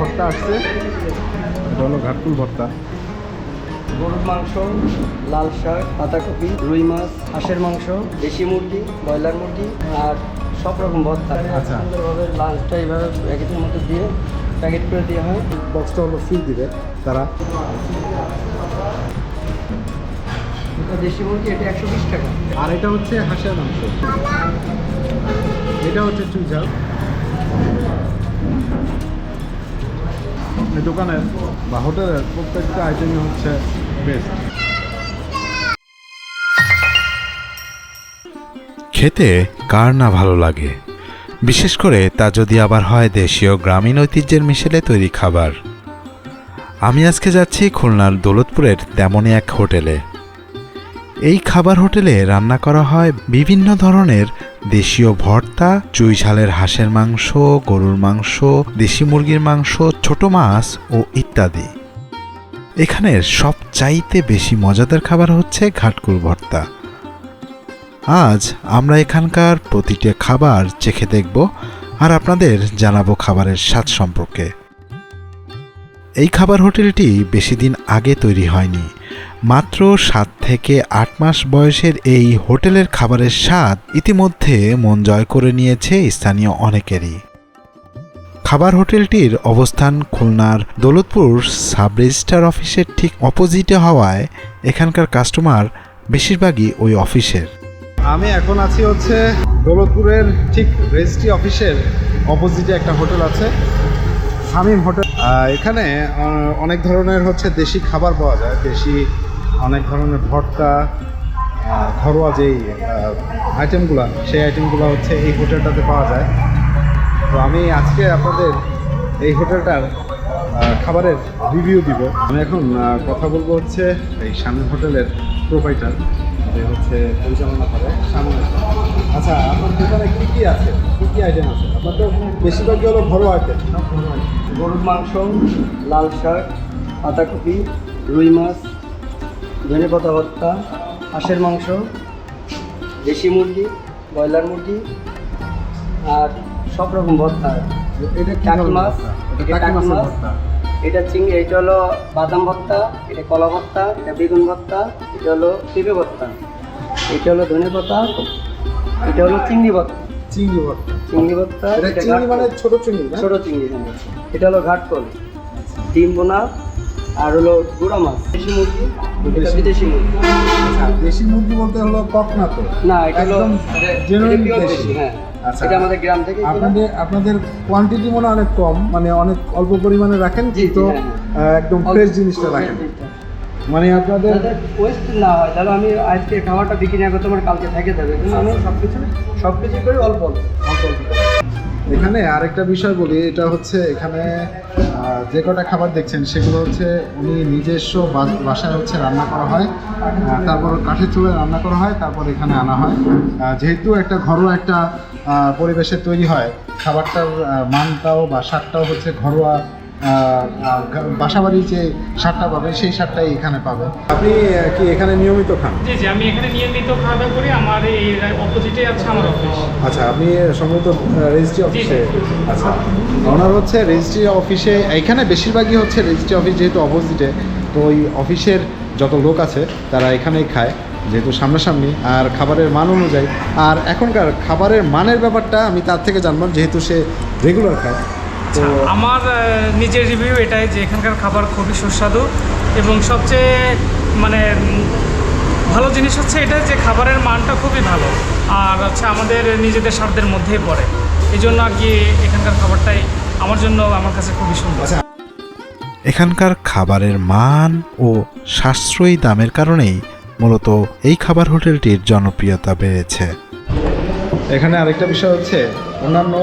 ভর্তা আসছে। এটা হলো ঘাটকুল ভর্তা? গরুর মাংস লাল শাক পাতাকপি রুই মাছ হাঁসের মাংস দেশি মুরগি ব্রয়লার মুরগি আর সব রকম ভর্তা। আচ্ছা। সুন্দরভাবে লাঞ্চটা এইভাবে প্যাকেটের মধ্যে দিয়ে প্যাকেট করে দেওয়া হয়। বক্সটা হলো ফ্রি দিবে তারা দেশি মুরগি এটা একশো বিশ টাকা। আর এটা হচ্ছে হাঁসের মাংস। এটা হচ্ছে চুইঝাল এই দোকানের বা হোটেলের প্রত্যেকটা আইটেমই হচ্ছে বেস্ট খেতে কার না ভালো লাগে? বিশেষ করে তা যদি আবার হয় দেশীয় গ্রামীণ ঐতিহ্যের মিশেলে তৈরি খাবার। আমি আজকে যাচ্ছি খুলনার দৌলতপুরের তেমনই এক হোটেলে। এই খাবার হোটেলে রান্না করা হয় বিভিন্ন ধরনের দেশীয় ভর্তা চুই ঝালের হাঁসের মাংস, গরুর মাংস, দেশি মুরগির মাংস, ছোট মাছ ও ইত্যাদি। এখানের সবচাইতে বেশি মজাদার খাবার হচ্ছে ঘাটকুল ভর্তা। আজ আমরা এখানকার প্রতিটা খাবার চেখে দেখব আর আপনাদের জানাব খাবারের স্বাদ সম্পর্কে। এই খাবার হোটেলটি বেশি দিন আগে তৈরি হয়নি। মাত্র সাত থেকে আট মাস বয়সের এই হোটেলের খাবারের স্বাদ ইতিমধ্যে মন জয় করে নিয়েছে স্থানীয় অনেকেরই। খাবার হোটেলটির অবস্থান খুলনার দৌলতপুর সাব রেজিস্ট্রার অফিসের ঠিক অপোজিটে হওয়ায় এখানকার কাস্টমার বেশিরভাগই ওই অফিসের। আমি এখন আছি হচ্ছে দৌলতপুরের ঠিক রেজিস্ট্রি অফিসের অপোজিটে একটা হোটেল আছে, শামীম হোটেল। এখানে অনেক ধরনের হচ্ছে দেশি খাবার পাওয়া যায়, দেশি অনেক ধরনের ভর্তা ঘরোয়া যেই আইটেমগুলো সেই আইটেমগুলো হচ্ছে এই হোটেলটাতে পাওয়া যায়। তো আমি আজকে আপনাদের এই হোটেলটার খাবারের রিভিউ দিব। আমি এখন কথা বলব হচ্ছে এই শামীম হোটেলের প্রোভাইডার যে হচ্ছে পরিচালনা করে শামীম আচ্ছা আপনার দোকানে কী কী আছে? কী কী আইটেম আছে? আপনার তো বেশিরভাগই হলো ঘরোয়া আইটেম গরুর মাংস, লাল শাক, পাতাকপি, রুই মাছ ধনে পাতা ভর্তা হাঁসের মাংস দেশি মুরগি ব্রয়লার মুরগি আর সব রকম ভর্তা। এটা টাকি মাছ এটা টাকি মাছ। এটা চিংড়ি এটা হলো বাদাম ভর্তা এটা কলা ভর্তা এটা বেগুন ভর্তা এটা হলো পেঁপে ভর্তা এটা হলো ধনে পাতা এটা হলো চিংড়ি ভর্তা। চিংড়ি ভর্তা। চিংড়ি ভর্তা এটা এটা চিংড়ি মানে ছোট চিংড়ি ছোট চিংড়ি। এটা হলো ঘাটকল ডিম বোনা আর হলো গুঁড়া মাছ। দেশি মুরগি? এটা দেশি- বিদেশি মুরগি। আচ্ছা দেশি মুরগি বলতে হলো কক না তো না এটা হলো pure দেশি। হ্যাঁ। আচ্ছা। এটা আমাদের গ্রাম থেকে আপনাদের আপনাদের কোয়ান্টিটি মনে অনেক কম মানে অনেক অল্প পরিমাণে রাখেন জি, জি, তো হ্যাঁ। একদম ফ্রেশ জিনিসটা রাখেন। মানে আপনাদের ওয়েস্ট না হয় তাহলে আমি আজকে খাবারটা বিক্রি না করতে আমার কালকে থেকে যাবে কিন্তু আমি সব কিছু সব কিছু করি অল্প অল্প। অল্প অল্প। করে। এখানে আরেকটা বিষয় বলি, এটা হচ্ছে এখানে যে কটা খাবার দেখছেন সেগুলো হচ্ছে উনি নিজস্ব বাসায় হচ্ছে রান্না করা হয়। তারপর কাঠের চুলে রান্না করা হয়, তারপর এখানে আনা হয়। যেহেতু একটা ঘরোয়া একটা পরিবেশে তৈরি হয়, খাবারটার মানটাও বা স্বাদটাও হচ্ছে ঘরোয়া বাসাবাড়ির যে সারটা পাবে সেই সারটাই এখানে পাবে আপনি কি এখানে নিয়মিত খান? জি জি আমি এখানে নিয়মিত খাওয়া দাওয়া করি। আমার এই অপোজিটে আছে আমার অফিস। আচ্ছা আপনি সম্ভবত রেজিস্ট্রি অফিসে আচ্ছা। ওনার হচ্ছে রেজিস্ট্রি অফিসে এখানে বেশিরভাগই হচ্ছে রেজিস্ট্রি অফিস যেহেতু অপোজিটে তো ওই অফিসের যত লোক আছে তারা এখানেই খায় যেহেতু সামনাসামনি আর খাবারের মান অনুযায়ী। আর এখনকার খাবারের মানের ব্যাপারটা আমি তার থেকে জানলাম যেহেতু সে রেগুলার খায়। তো আমার নিজের রিভিউ এটাই যে এখানকার খাবার খুবই সুস্বাদু এবং সবচেয়ে মানে ভালো জিনিস হচ্ছে এটা যে খাবারের মানটা খুবই ভালো। আর হচ্ছে আমাদের নিজেদের স্বাদের মধ্যেই পড়ে। এই জন্য আর কি এখানকার খাবারটাই আমার জন্য আমার কাছে খুবই সুন্দর। আচ্ছা। এখানকার খাবারের মান ও সাশ্রয়ী দামের কারণেই মূলত এই খাবার হোটেলটির জনপ্রিয়তা বেড়েছে। এখানে আরেকটা বিষয় হচ্ছে অন্যান্য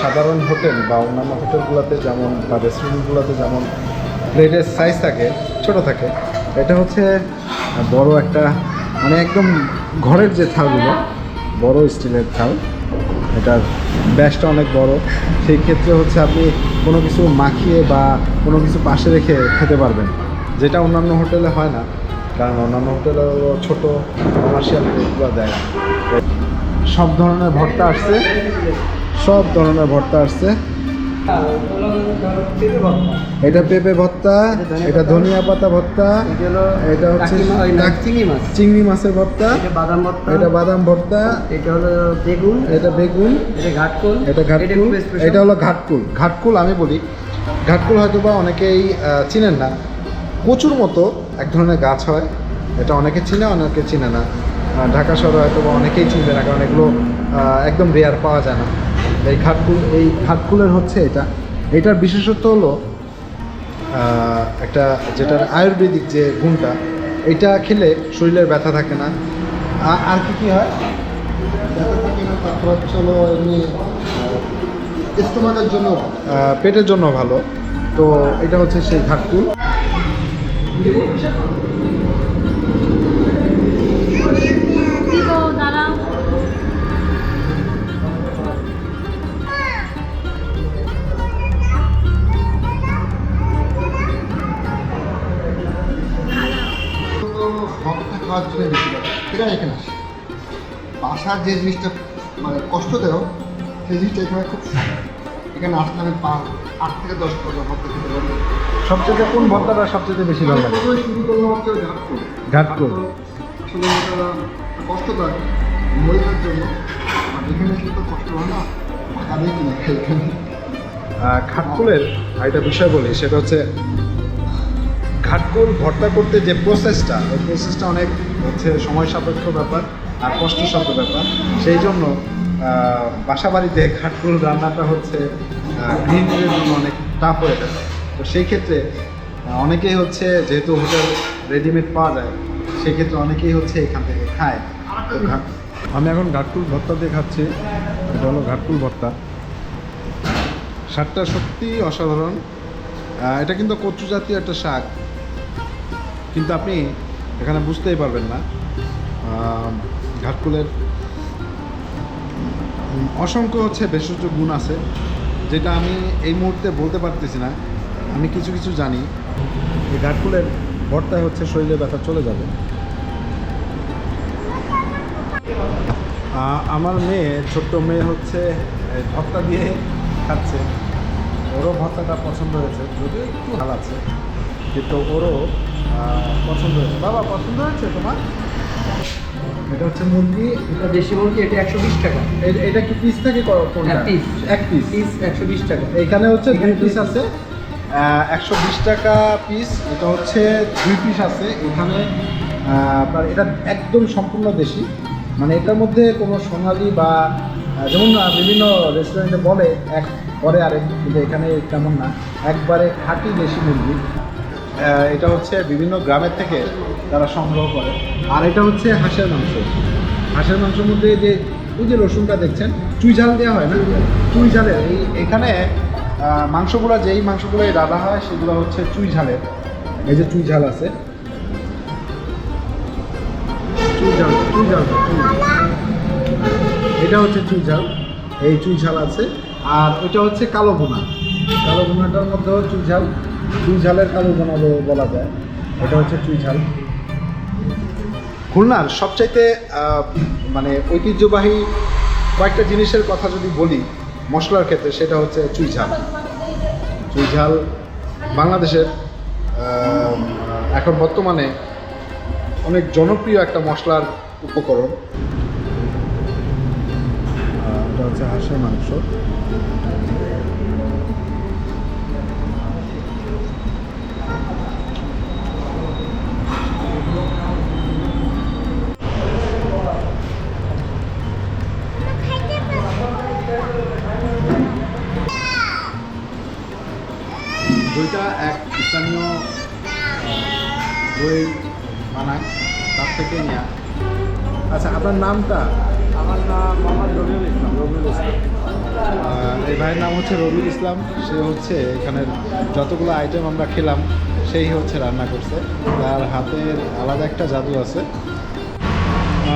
সাধারণ হোটেল বা অন্যান্য হোটেলগুলোতে যেমন বা রেস্টুরেন্টগুলোতে যেমন প্লেটের সাইজ থাকে, ছোট থাকে, এটা হচ্ছে বড় একটা মানে একদম ঘরের যে থালগুলো, বড় স্টিলের থাল, এটার ব্যাসটা অনেক বড়। সেই ক্ষেত্রে হচ্ছে আপনি কোনো কিছু মাখিয়ে বা কোনো কিছু পাশে রেখে খেতে পারবেন। যেটা অন্যান্য হোটেলে হয় না, কারণ অন্যান্য হোটেলে ছোটো কমার্শিয়াল প্লেটগুলো দেয় সব ধরনের ভর্তা আসছে। সব ধরনের ভর্তা আসছে। এটা পেঁপে ভর্তা এটা ধনিয়া পাতা। ভর্তা এটা হলো এটা হচ্ছে চিংড়ি মাছ। চিংড়ি মাছের ভর্তা এটা বাদাম ভর্তা এটা বাদাম ভর্তা এটা হলো বেগুন এটা বেগুন এটা ঘাটকোল এটা ঘাটকুল এটা হলো ঘাটকুল। ঘাটকুল আমি বলি। ঘাটকুল হয়তো বা অনেকেই চিনেন না। কচুর মতো এক ধরনের গাছ হয়। এটা অনেকে চিনে অনেকে চিনে না। ঢাকা শহরে হয়তো অনেকেই চিনবে না, কারণ এগুলো একদম রেয়ার পাওয়া যায় না। এই ঘাটকুল, এই ঘাটকুলের হচ্ছে এটা। এটার বিশেষত্ব হলো একটা যেটার আয়ুর্বেদিক যে গুণটা, এটা খেলে শরীরের ব্যথা থাকে না। আর কি কি হয়? ব্যথা তারপর হচ্ছে হলো এমনি জন্য পেটের জন্য ভালো। তো এটা হচ্ছে সেই ঘাটকুল। বাসার যে জিনিসটা মানে কষ্ট দেও সেই জিনিসটা এখানে খুব এখানে আসলে আমি আট থেকে দশ টাকা ভক্ত খেতে পারব। সবচেয়ে কোন ভর্তাটা সবচেয়ে বেশি ভালো লাগে? প্রথমে শুরু করলাম হচ্ছে ঘাটকুল ঘাটকুল আসলে এটা কষ্টদায়ক মরিবার জন্য। আর এখানে এসে তো কষ্ট হয় না টাকা দিয়ে কিনে খাই এখানে। ঘাটকুলের একটা বিষয় বলি সেটা হচ্ছে ঘাটকুল ভর্তা করতে যে প্রসেসটা ওই প্রসেসটা অনেক হচ্ছে সময় সাপেক্ষ ব্যাপার। আর কষ্টসাধ্য ব্যাপার। সেই জন্য বাসা বাড়িতে ঘাটকুল রান্নাটা হচ্ছে গৃহিণীদের জন্য অনেক টাফ হয়ে যায়। তো সেই ক্ষেত্রে অনেকেই হচ্ছে, যেহেতু হোটেল রেডিমেড পাওয়া যায় সেক্ষেত্রে অনেকেই হচ্ছে এখান থেকে খায়। আমি এখন ঘাটকুল ভর্তা দিয়ে খাচ্ছি। এটা হলো ঘাটকুল ভর্তা। শাকটা সত্যি অসাধারণ। এটা কিন্তু কচু জাতীয় একটা শাক। কিন্তু আপনি এখানে বুঝতেই পারবেন না। ঘাটকুলের। অসংখ্য হচ্ছে ভেষজ গুণ আছে, যেটা আমি এই মুহূর্তে বলতে পারতেছি না। আমি কিছু কিছু জানি, এই ঘাটকুলের ভর্তায় হচ্ছে শরীরে ব্যথা চলে যাবে। আমার মেয়ে, ছোট্ট মেয়ে হচ্ছে ভর্তা দিয়ে খাচ্ছে। ওরও ভর্তাটা পছন্দ হয়েছে, যদিও একটু হাল আছে, কিন্তু ওরও পছন্দ হয়েছে। বাবা, পছন্দ হয়েছে তোমার? এটা হচ্ছে মুরগি এটা দেশি মুরগি এটা একশো বিশ টাকা। এটা কি পিস থেকে কোনটা? হ্যাঁ, piece। এক পিস পিস একশো বিশ টাকা। এখানে হচ্ছে দুই পিস আছে। একশো বিশ টাকা পিস এটা হচ্ছে দুই পিস আছে। এখানে আপনার এটা একদম সম্পূর্ণ দেশি। মানে এটার মধ্যে কোনো সোনালি বা যেমন বিভিন্ন রেস্টুরেন্টে বলে এক পরে আরেক কিন্তু এখানে তেমন না। একবারে খাঁটি দেশি মুরগি। এটা হচ্ছে বিভিন্ন গ্রামের থেকে তারা সংগ্রহ করে। আর এটা হচ্ছে হাঁসের মাংস। হাঁসের মাংসের মধ্যে যে, ওই যে রসুনটা দেখছেন, চুই ঝাল দেওয়া হয় না? চুই ঝালের। এই এখানে মাংসগুলো যেই মাংসগুলো রান্না হয়, সেগুলো হচ্ছে চুই ঝালের। এই যে চুই ঝাল আছে। চুই ঝাল চুই ঝাল। এটা হচ্ছে চুই ঝাল। এই চুই ঝাল আছে। আর ওইটা হচ্ছে কালো বোনা কালো বোনাটার মধ্যেও চুই ঝাল। চুই ঝালের কালো বোনা বলা যায়। এটা হচ্ছে চুই ঝাল। খুলনার সবচাইতে মানে ঐতিহ্যবাহী কয়েকটা জিনিসের কথা যদি বলি মশলার ক্ষেত্রে, সেটা হচ্ছে চুই ঝাল। চুই ঝাল বাংলাদেশের এখন বর্তমানে অনেক জনপ্রিয় একটা মশলার উপকরণ। এটা হচ্ছে হাঁসের মাংস। আচ্ছা আপনার নামটা? আমার নাম মোহাম্মদ রবিউল ইসলাম। রবিউল ইসলাম। এই ভাইয়ের নাম হচ্ছে রবিউল ইসলাম। সে হচ্ছে এখানের যতগুলো আইটেম আমরা খেলাম সেই হচ্ছে রান্না করছে। তার হাতের আলাদা একটা জাদু আছে।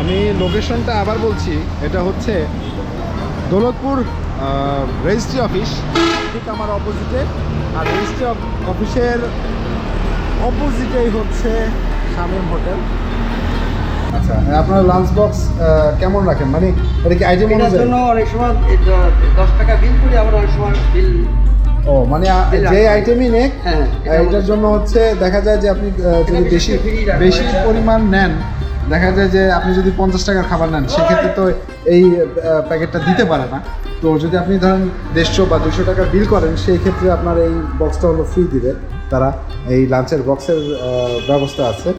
আমি লোকেশনটা আবার বলছি এটা হচ্ছে দৌলতপুর রেজিস্ট্রি অফিস। ঠিক আমার অপোজিটে আর রেজিস্ট্রি অফিসের অপোজিটেই হচ্ছে শামীম হোটেল। আচ্ছা আপনার লাঞ্চ বক্স কেমন রাখেন? মানে এটা কি আইটেম অনুযায়ী? জন্য অনেক সময় দশ টাকা বিল করি আবার অনেক সময় বিল ও মানে যে আইটেমই নেক হ্যাঁ, এটার জন্য হচ্ছে দেখা যায় যে আপনি যদি বেশি বেশি পরিমাণ নেন দেখা যায় যে আপনি যদি পঞ্চাশ টাকার খাবার নেন সেক্ষেত্রে তো এই প্যাকেটটা দিতে পারে না। তো যদি আপনি ধরেন দেড়শো বা দুশো টাকা বিল করেন সেই ক্ষেত্রে আপনার এই বক্সটা হলো ফ্রি দিবে। তারা এই লাঞ্চের বক্সের ব্যবস্থা আছে।